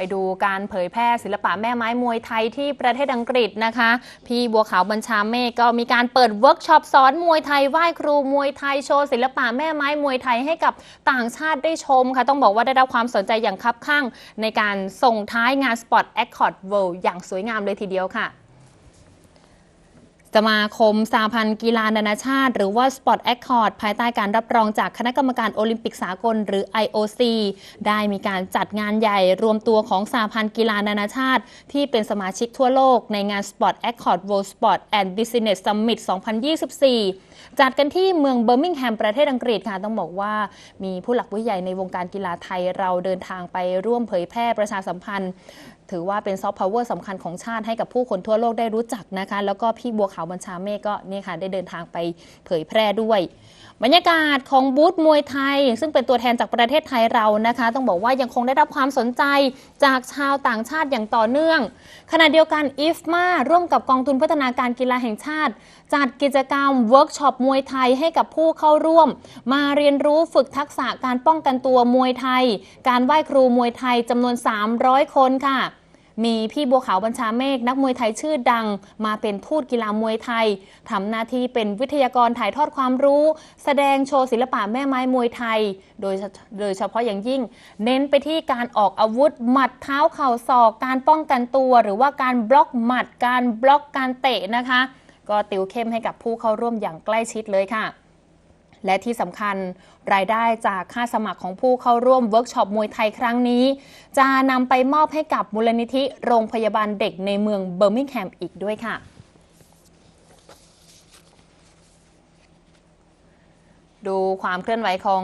ไปดูการเผยแพร่ศิลปะแม่ไม้มวยไทยที่ประเทศอังกฤษนะคะ พี่บัวขาวบัญชาเมฆก็มีการเปิดเวิร์กช็อปสอนมวยไทยไหว้ครูมวยไทยโชว์ศิลปะแม่ไม้มวยไทยให้กับต่างชาติได้ชมค่ะ ต้องบอกว่าได้รับความสนใจอย่างคับข้างในการส่งท้ายงานสปอตแอคคอร์ดเวิลด์อย่างสวยงามเลยทีเดียวค่ะ สมาคมสาพันธ์กีฬานานาชาติ หรือว่า Sport Accord ภายใต้การรับรองจากคณะกรรมการโอลิมปิกสากล หรือ IOC ได้มีการจัดงานใหญ่รวมตัวของสาพันธ์กีฬานานาชาติ ที่เป็นสมาชิกทั่วโลกในงาน Sport Accord World Sport and Business Summit 2024 จัดกันที่เมืองเบอร์มิงแฮมประเทศอังกฤษค่ะ ต้องบอกว่ามีผู้หลักผู้ใหญ่ในวงการกีฬาไทยเราเดินทางไปร่วมเผยแพร่ประชาสัมพันธ์ ถือว่าเป็นซอฟต์พาวเวอร์สำคัญของชาติให้กับผู้คนทั่วโลกได้รู้จักนะคะ แล้วก็พี่บัวขาวบัญชาเมฆก็นี่ค่ะได้เดินทางไปเผยแพร่ด้วยบรรยากาศของบูธมวยไทย ซึ่งเป็นตัวแทนจากประเทศไทยเรานะคะ ต้องบอกว่ายังคงได้รับความสนใจจากชาวต่างชาติอย่างต่อเนื่อง ขณะเดียวกันอิฟมาร่วมกับกองทุนพัฒนาการกีฬาแห่งชาติ จัดกิจกรรมเวิร์กช็อปมวยไทยให้กับผู้เข้าร่วม มาเรียนรู้ฝึกทักษะการป้องกันตัวมวยไทย การไหว้ครูมวยไทยจำนวน 300 คนค่ะ มีพี่บัวขาวบัญชาเมฆนักมวยไทยชื่อดัง มาเป็นทูตกีฬามวยไทยทำหน้าที่เป็นวิทยากรถ่ายทอดความรู้ แสดงโชว์ศิลปะแม่ไม้มวยไทย โดยโดยเฉพาะอย่างยิ่ง เน้นไปที่การออกอาวุธ หมัดเท้าเข่าศอก การป้องกันตัว หรือว่าการบล็อกหมัด การบล็อกการเตะนะคะ ก็ติวเข้มให้กับผู้เข้าร่วมอย่างใกล้ชิดเลยค่ะ และที่สำคัญรายได้จากค่าสมัครของผู้เข้าร่วมเวิร์กช็อปมวยไทยครั้งนี้ จะนำไปมอบให้กับมูลนิธิโรงพยาบาลเด็กในเมืองเบอร์มิงแฮมอีกด้วยค่ะดูความเคลื่อนไหวของ